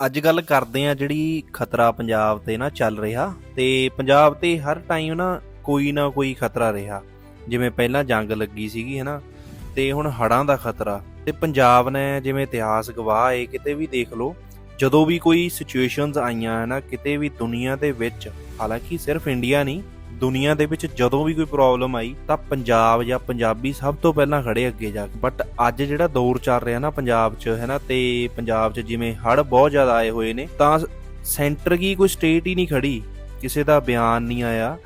ਅੱਜ ਗੱਲ ਕਰਦੇ ਆ ਜਿਹੜੀ ਖਤਰਾ ਪੰਜਾਬ ਤੇ ਨਾ ਚੱਲ ਰਿਹਾ ਤੇ ਪੰਜਾਬ ਤੇ ਹਰ ਟਾਈਮ ਨਾ ਕੋਈ ਨਾ ਕੋਈ ਖਤਰਾ ਰਿਹਾ। ਜਿਵੇਂ ਪਹਿਲਾਂ ਜੰਗ ਲੱਗੀ ਸੀਗੀ, ਹਨਾ, ਤੇ ਹੁਣ ਹੜਾਂ ਦਾ ਖਤਰਾ। ਤੇ ਪੰਜਾਬ ਨੇ ਜਿਵੇਂ ਇਤਿਹਾਸ, ਗਵਾਹ ਹੈ ਕਿਤੇ ਵੀ ਦੇਖ ਲਓ, ਜਦੋਂ ਵੀ ਕੋਈ ਸਿਚੁਏਸ਼ਨਸ ਆਈਆਂ ਹੈ ਨਾ ਕਿਤੇ ਵੀ ਦੁਨੀਆ ਦੇ ਵਿੱਚ, ਹਾਲਾਂਕਿ ਸਿਰਫ ਇੰਡੀਆ ਨਹੀਂ ਦੁਨੀਆ ਦੇ ਵਿੱਚ ਜਦੋਂ ਵੀ ਕੋਈ ਪ੍ਰੋਬਲਮ ਆਈ ਤਾਂ ਪੰਜਾਬ ਜਾਂ ਪੰਜਾਬੀ ਸਭ ਤੋਂ ਪਹਿਲਾਂ ਖੜੇ ਅੱਗੇ ਜਾ ਕੇ। ਬਟ ਅੱਜ ਜਿਹੜਾ ਦੌਰ ਚੱਲ ਰਿਹਾ ਨਾ ਪੰਜਾਬ 'ਚ, ਹੈ ਤੇ ਪੰਜਾਬ 'ਚ ਜਿਵੇਂ ਹੜ੍ਹ ਬਹੁਤ ਜ਼ਿਆਦਾ ਆਏ ਹੋਏ ਨੇ, ਤਾਂ ਸੈਂਟਰ ਕੀ ਕੋਈ ਸਟੇਟ ਹੀ ਨਹੀਂ ਖੜੀ, ਕਿਸੇ ਦਾ ਬਿਆਨ ਨਹੀਂ ਆਇਆ।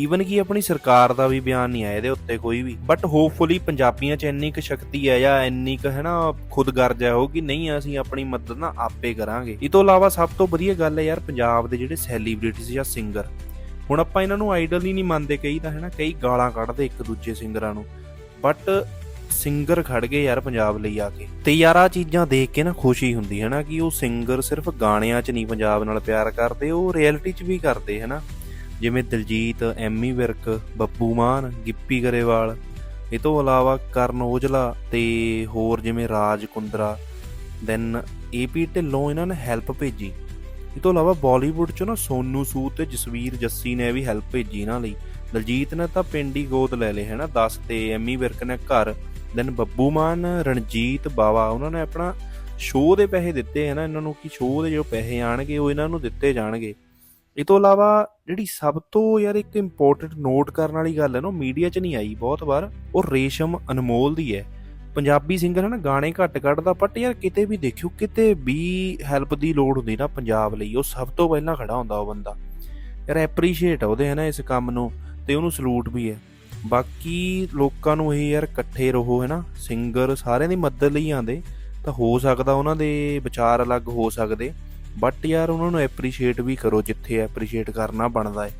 ਈਵਨ ਕਿ ਆਪਣੀ ਸਰਕਾਰ ਦਾ ਵੀ ਬਿਆਨ ਨਹੀਂ ਆਇਆ ਇਹਦੇ ਉੱਤੇ ਕੋਈ ਵੀ। ਬਟ ਹੋਪਫੁਲੀ ਪੰਜਾਬੀਆਂ 'ਚ ਇੰਨੀ ਕੁ ਸ਼ਕਤੀ ਹੈ ਜਾਂ ਇੰਨੀ ਕੁ, ਹੈ ਨਾ, ਖੁਦਗਰਜ ਹੈ ਉਹ ਕਿ ਨਹੀਂ, ਅਸੀਂ ਆਪਣੀ ਮਦਦ ਨਾ ਆਪੇ ਕਰਾਂਗੇ। ਇਹ ਤੋਂ ਇਲਾਵਾ ਸਭ ਤੋਂ ਵਧੀਆ ਗੱਲ ਹੈ ਯਾਰ ਪੰਜਾਬ ਦੇ ਜਿਹੜੇ ਸੈਲੀਬ੍ਰਿਟੀਜ਼ ਜਾਂ ਸਿੰਗਰ ਹੁਣ ਆਪਾਂ ਇਹਨਾਂ ਨੂੰ ਆਈਡਲ ਹੀ ਨਹੀਂ ਮੰਨਦੇ, ਕਈ ਤਾਂ ਹੈ ਨਾ ਕਈ ਗਾਲਾਂ ਕੱਢਦੇ ਇੱਕ ਦੂਜੇ ਸਿੰਗਰਾਂ ਨੂੰ। ਬਟ ਸਿੰਗਰ ਖੜ ਗਏ ਯਾਰ ਪੰਜਾਬ ਲਈ ਆ ਕੇ। ਤੇ ਯਾਰ ਆ ਚੀਜ਼ਾਂ ਦੇਖ ਕੇ ਨਾ ਖੁਸ਼ੀ ਹੁੰਦੀ ਹੈ ਨਾ ਕਿ ਉਹ ਸਿੰਗਰ ਸਿਰਫ ਗਾਣਿਆਂ 'ਚ ਨਹੀਂ ਪੰਜਾਬ ਨਾਲ ਪਿਆਰ ਕਰਦੇ, ਉਹ ਰਿਐਲਿਟੀ 'ਚ ਵੀ ਕਰਦੇ ਹੈ ਨਾ ਜਿਵੇਂ ਦਿਲਜੀਤ, ਐਮੀ ਵਿਰਕ, ਬੱਬੂ ਮਾਨ, ਗਿੱਪੀ ਗਰੇਵਾਲ, ਇਹ ਤੋਂ ਇਲਾਵਾ ਕਰਨ ਔਜਲਾ ਤੇ ਹੋਰ ਜਿਵੇਂ ਰਾਜ ਕੁੰਦਰਾ ਦੈਨ ਏਪੀ ਢਿੱਲੋਂ ਇਹਨਾਂ ਨੇ ਹੈਲਪ ਭੇਜੀ। ਇਹ ਤੋਂ ਇਲਾਵਾ ਬਾਲੀਵੁੱਡ 'ਚ ਨਾ ਸੋਨੂ ਸੂਦ ਤੇ ਜਸਵੀਰ ਜੱਸੀ ਨੇ ਵੀ ਹੈਲਪ ਭੇਜੀ ਇਹਨਾਂ ਲਈ। ਦਲਜੀਤ ਨੇ ਤਾਂ ਪਿੰਡ ਹੀ ਗੋਦ ਲੈ ਲਏ, ਹੈਨਾ? 10 ਤੇ ਐਮੀ ਵਿਰਕ ਨੇ ਘਰ। ਦੈਨ ਬੱਬੂ ਮਾਨ, ਰਣਜੀਤ, ਬਾਵਾ, ਉਹਨਾਂ ਨੇ ਆਪਣਾ ਸ਼ੋਅ ਦੇ ਪੈਸੇ ਦਿੱਤੇ ਹੈ ਨਾ ਇਹਨਾਂ ਨੂੰ ਕਿ ਸ਼ੋਅ ਦੇ ਜੋ ਪੈਸੇ ਆਣਗੇ, ਉਹ ਇਹਨਾਂ ਨੂੰ ਦਿੱਤੇ ਜਾਣਗੇ। ਇਹ ਤੋਂ ਇਲਾਵਾ ਜਿਹੜੀ ਸਭ ਤੋਂ ਯਾਰ ਇੱਕ ਇੰਪੋਰਟੈਂਟ ਨੋਟ ਕਰਨ ਵਾਲੀ ਗੱਲ ਹੈ ਨਾ ਮੀਡੀਆ 'ਚ ਨਹੀਂ ਆਈ ਬਹੁਤ ਵਾਰ, ਉਹ ਰੇਸ਼ਮ ਅਨਮੋਲ ਦੀ ਹੈ। ਪੰਜਾਬੀ ਸਿੰਗਰ ਹੈ ਗਾਣੇ ਘੱਟ ਕੱਢਦਾ ਬਟ ਯਾਰ ਕਿਤੇ ਵੀ ਦੇਖਿਓ, ਕਿਤੇ ਵੀ ਹੈਲਪ ਦੀ ਲੋੜ ਹੁੰਦੀ ਨਾ ਪੰਜਾਬ ਲਈ, ਉਹ ਸਭ ਤੋਂ ਪਹਿਲਾਂ ਖੜਾ ਹੁੰਦਾ ਉਹ ਬੰਦਾ। ਯਾਰ ਐਪਰੀਸ਼ੀਏਟ ਉਹਦੇ, ਹੈ ਇਸ ਕੰਮ ਨੂੰ, ਤੇ ਉਹਨੂੰ ਸਲੂਟ ਵੀ ਹੈ। ਬਾਕੀ ਲੋਕਾਂ ਨੂੰ ਇਹ ਯਾਰ ਇਕੱਠੇ ਰਹੋ, ਹੈ ਸਿੰਗਰ ਸਾਰਿਆਂ ਦੀ ਮਦਦ ਲਈ ਆਂਦੇ ਤਾਂ ਹੋ ਸਕਦਾ ਉਹਨਾਂ ਦੇ ਵਿਚਾਰ ਅਲੱਗ ਹੋ ਸਕਦੇ ਬਟ ਯਾਰ ਉਹਨਾਂ ਨੂੰ ਐਪਰੀਸ਼ੀਏਟ ਵੀ ਕਰੋ ਜਿੱਥੇ ਐਪਰੀਸ਼ੀਏਟ ਕਰਨਾ ਬਣਦਾ ਹੈ।